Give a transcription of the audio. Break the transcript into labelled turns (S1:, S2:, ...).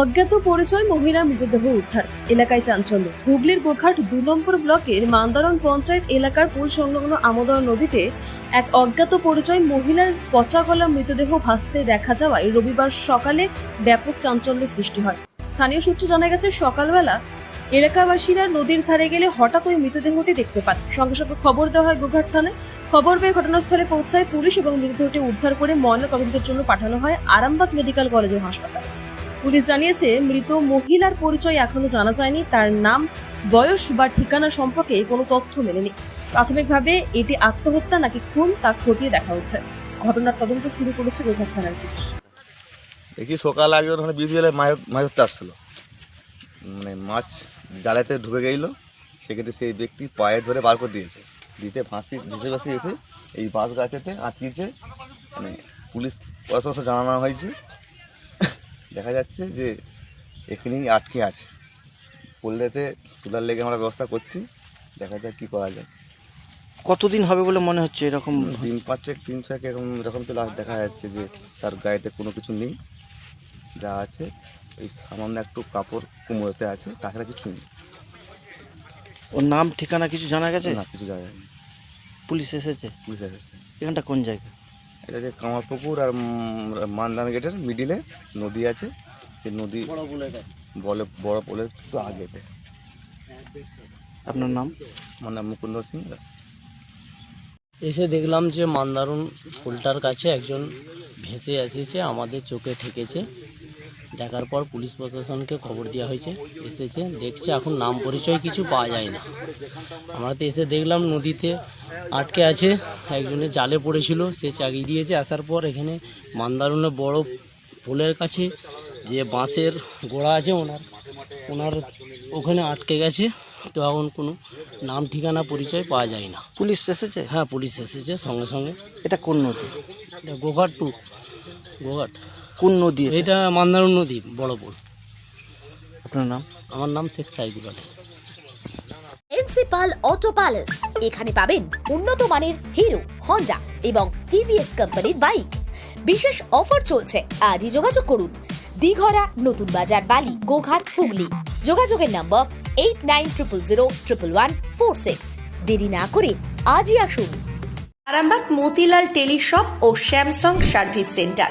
S1: অজ্ঞাত পরিচয় মহিলা মৃতদেহ উদ্ধার। এলাকায় চাঞ্চল্য। হুগলির গোঘাট দু নম্বর ব্লকের মান্দারণ পঞ্চায়েত এলাকার পুল সংলগ্ন আমোদর নদীতে এক অজ্ঞাত পরিচয় মহিলার পচা গলা মৃতদেহ ভাসতে দেখা যাওয়ায় রবিবার সকালে ব্যাপক চাঞ্চল্যের সৃষ্টি হয়। স্থানীয় সূত্রে জানা গেছে, সকালবেলা এলাকাবাসীরা নদীর ধারে গেলে হঠাৎ ওই মৃতদেহটি দেখতে পান। সঙ্গে সঙ্গে খবর দেওয়া হয়, গোঘাট থানায় খবর পেয়ে ঘটনাস্থলে পৌঁছায় পুলিশ এবং মৃতদেহটি উদ্ধার করে ময়না তদন্তের জন্য পাঠানো হয় আরামবাগ মেডিকেল কলেজ ও হাসপাতালে। পুলিশ জানিয়েছে, মৃত মহিলার পরিচয় এখনও জানা যায়নি। তার নাম, বয়স বা ঠিকানা সম্পর্কে কোনো তথ্য মেলেনি। প্রাথমিকভাবে এটি আত্মহত্যা নাকি খুন তা খতিয়ে দেখা হচ্ছে। ঘটনার তদন্ত শুরু করেছে গোঘাট থানার পুলিশ।
S2: দেখি সকাল আগে ওখানে বিধি হলে মাছ ধরতে আসছিল। মানে মাছ জালেতে ঢুকে গেছিল সেক্ষেত্রে সেই ব্যক্তি পায়ে ধরে বার করে দিয়েছে। দিতে ফাঁসি দিতে ফাঁসি এসে এই বাঁশ গাছেতে আটকিয়েছে। মানে পুলিশ প্রশাসনকে জানানো হয়েছে। দেখা যাচ্ছে যে এখানেই আটকে আছে। পল্লেতে তোলার লেগে আমরা ব্যবস্থা করছি দেখা যাক কী করা যায়।
S3: কতদিন হবে বলে মনে হচ্ছে এরকম?
S2: তিন পাঁচেক তিন ছয়েক এরকম এরকম তো লাশ দেখা যাচ্ছে যে তার গায়েতে কোনো কিছু নেই। যা আছে এই সামান্য একটু কাপড় কুমড়োতে আছে তাছাড়া কিছু নেই।
S3: ওর নাম ঠিকানা কিছু জানা গেছে?
S2: না কিছু জায়গায় নেই
S3: পুলিশ এসেছে?
S2: পুলিশ এসেছে।
S3: এখানটা কোন জায়গা?
S2: এটা যে কামারপুকুর আর মান্দান গেটের মিডিলে নদী আছে। সেই নদী বলে বড় পোলের একটু আগেতে।
S3: আপনার নাম?
S2: আমার নাম মুকুন্দ সিং।
S4: এসে দেখলাম যে মান্দারুন ফুলটার কাছে একজন ভেসে এসেছে আমাদের চোখে ঠেকেছে। দেখার পর পুলিশ প্রশাসনকে খবর দেওয়া হয়েছে এসেছে দেখছে এখন নাম পরিচয় কিছু পাওয়া যায় না। আমরা তো এসে দেখলাম নদীতে আটকে আছে একজনের জালে পড়েছিল সে চাগিয়ে দিয়েছে আসার পর এখানে মান্দারুনে বড় পোলের কাছে যে বাঁশের গোড়া আছে ওনার ওনার ওখানে আটকে গেছে তো এখন কোনো নাম ঠিকানা পরিচয় পাওয়া যায় না।
S3: পুলিশ এসেছে?
S4: হ্যাঁ পুলিশ এসেছে সঙ্গে সঙ্গে।
S3: এটা কোন নদী?
S4: এটা গোঘাট টু গোঘাট।
S3: কোন নদী এটা?
S4: এটা মান্দারুন নদী বড় পুল
S3: আপনার নাম?
S4: আমার নাম Sheikh Saidul Ali
S5: principal auto palace. এখানে পাবেন উন্নত মানের হিরো হন্ডা এবং টিভিএস কোম্পানির বাইক। বিশেষ অফার চলছে আজই যোগাযোগ করুন। দিঘরা নতুন বাজার বালি গোঘাট হুগলি। যোগাযোগের number eight nine triple zero triple one four six. দেরি না করে আজই আসুন।
S6: আরামবাগ মতিলাল টেলিশপ ও স্যামসাং সার্ভিস সেন্টার।